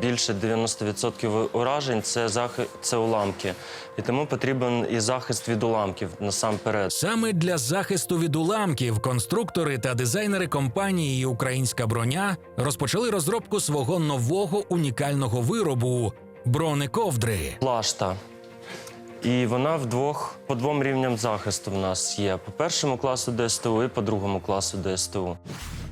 більше 90% уражень це захи... це уламки. І тому потрібен і захист від уламків насамперед. Саме для захисту від уламків конструктори та дизайнери компанії Українська броня розпочали розробку свого нового унікального виробу бронековдри. Плашта. І вона вдвох по двом рівням захисту в нас є: по першому класу ДСТУ і по другому класу ДСТУ.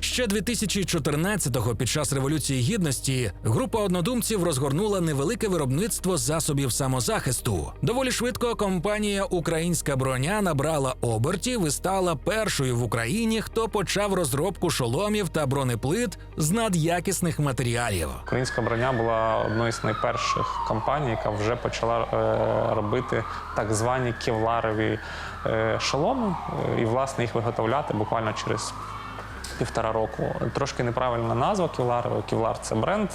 Ще 2014-го, під час революції гідності, група однодумців розгорнула невелике виробництво засобів самозахисту. Доволі швидко компанія Українська броня набрала обертів і стала першою в Україні, хто почав розробку шоломів та бронеплит з надякісних матеріалів. Українська броня була одною з найперших компаній, яка вже почала е, робити так звані кевларові е, шоломи, е, і власне їх виготовляти буквально через. Півтора року. Трошки неправильна назва кевларовий. Кевлар це бренд.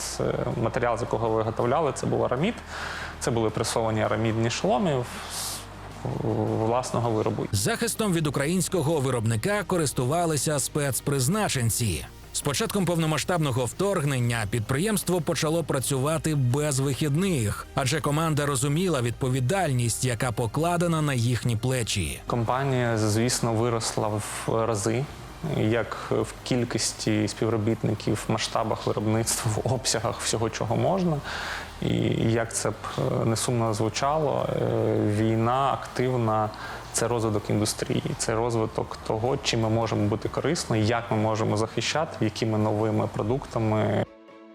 Матеріал, з якого виготовляли, це був арамід. Це були пресовані арамідні шоломи власного виробу. Захистом від українського виробника користувалися спецпризначенці. З початком повномасштабного вторгнення підприємство почало працювати без вихідних, адже команда розуміла відповідальність, яка покладена на їхні плечі. Компанія, звісно, виросла в рази. Як в кількості співробітників, в масштабах виробництва, в обсягах всього, чого можна. І як це б е, не сумно звучало, е, війна активна це розвиток індустрії, це розвиток того, чим ми можемо бути корисно, як ми можемо захищати, якими новими продуктами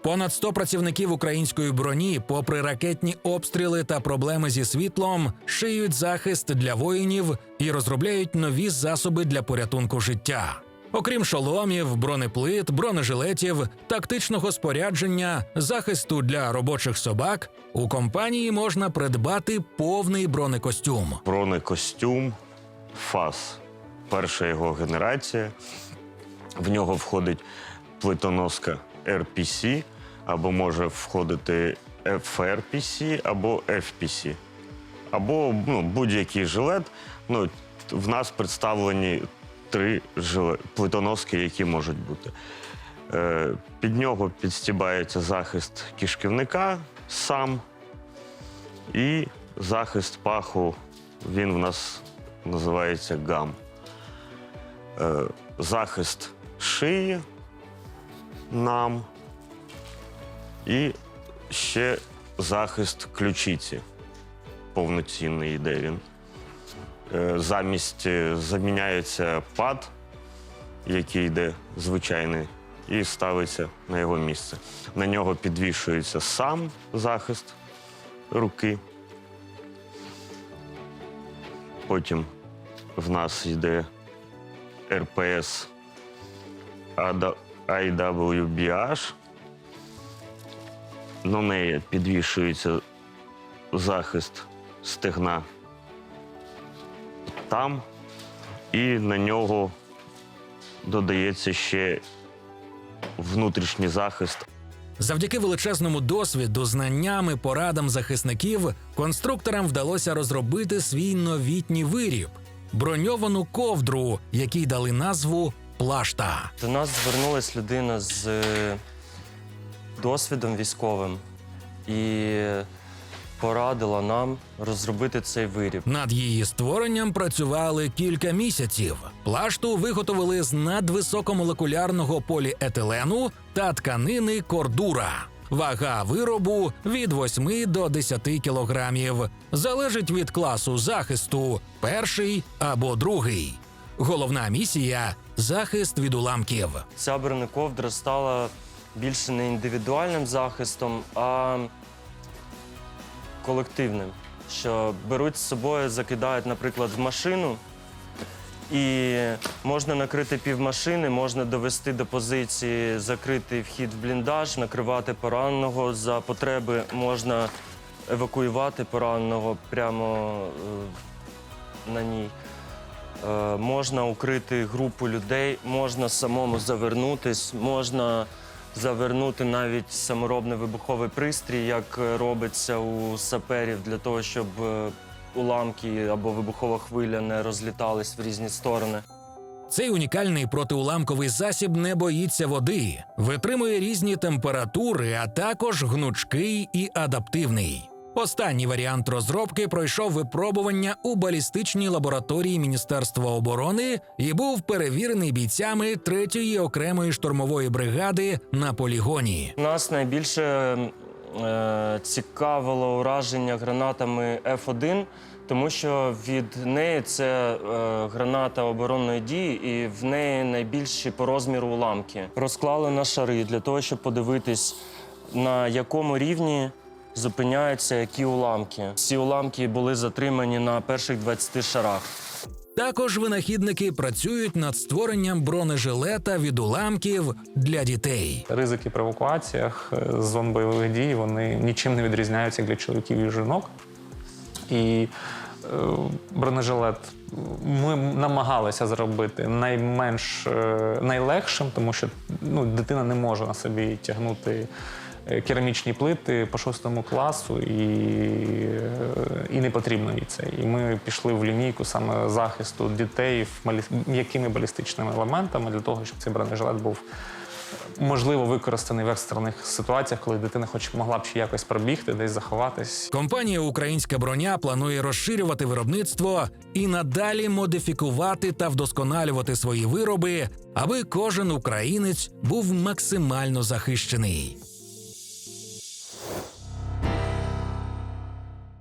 Понад 100 працівників української броні, попри ракетні обстріли та проблеми зі світлом, шиють захист для воїнів і розробляють нові засоби для порятунку життя. Окрім шоломів, бронеплит, бронежилетів, тактичного спорядження, захисту для робочих собак, у компанії можна придбати повний бронекостюм. бронекостюм ФАС. Перша його генерація. В нього входить плитоноска RPC, або може входити FRPC або FPC. Або ну, будь-який жилет. Ну, в нас представлені три плитоноски, які можуть бути. Е, під нього підстібається захист кишківника сам. І захист паху, він в нас називається гам. Е, захист шиї нам і ще захист ключиці. Повноцінний йде він. Е, замість е, заміняється пад, який йде звичайний, і ставиться на його місце. На нього підвішується сам захист руки. Потім в нас йде РПС IWBH. На неї підвішується захист стегна там, і на нього додається ще внутрішній захист Завдяки величезному досвіду, знанням і порадам захисників, конструкторам вдалося розробити свій новітній виріб броньовану ковдру, якій дали назву плашта. До нас звернулась людина з е, досвідом військовим і порадила нам розробити цей виріб. Над її створенням працювали кілька місяців. Плашту виготовили з надвисокомолекулярного поліетилену та тканини кордура. Вага виробу від 8 до 10 кілограмів. Залежить від класу захисту перший або другий. Головна місія захист від уламків. Ця бронековдра стала більше не індивідуальним захистом, а колективним. Що беруть з собою, закидають, наприклад, в машину, і можна накрити півмашини, можна довести до позиції, закрити вхід в бліндаж, накривати пораненого за потреби, можна евакуювати пораненого прямо е, на ній. Е, можна укрити групу людей, можна самому завернутись, можна завернути навіть саморобний вибуховий пристрій, як е, робиться у саперів, для того, щоб е, уламки або вибухова хвиля не розлітались в різні сторони. Цей унікальний протиуламковий засіб не боїться води, витримує різні температури, а також гнучкий і адаптивний. Останній варіант розробки пройшов випробування у балістичній лабораторії Міністерства оборони і був перевірений бійцями 3-ї окремої штурмової бригади на полігоні. Нас найбільше е, цікавило ураження гранатами F1, тому що від неї це е, граната оборонної дії, і в неї найбільші по розміру уламки. Розклали на шари для того, щоб подивитись, на якому рівні зупиняються які уламки. Всі уламки були затримані на перших 20 шарах. Також винахідники працюють над створенням бронежилета від уламків для дітей. Ризики при евакуаціях е, з зон бойових дій вони нічим не відрізняються для чоловіків і жінок. І е, бронежилет ми намагалися зробити найменш е, найлегшим, тому що ну, дитина не може на собі тягнути керамічні плити по шостому класу, і, е, і не потрібно їй це. І ми пішли в лінійку саме захисту дітей м'якими балістичними елементами для того, щоб цей бронежилет був можливо використаний в екстрених ситуаціях, коли дитина хоч могла б ще якось пробігти, десь заховатись. Компанія Українська броня планує розширювати виробництво і надалі модифікувати та вдосконалювати свої вироби, аби кожен українець був максимально захищений.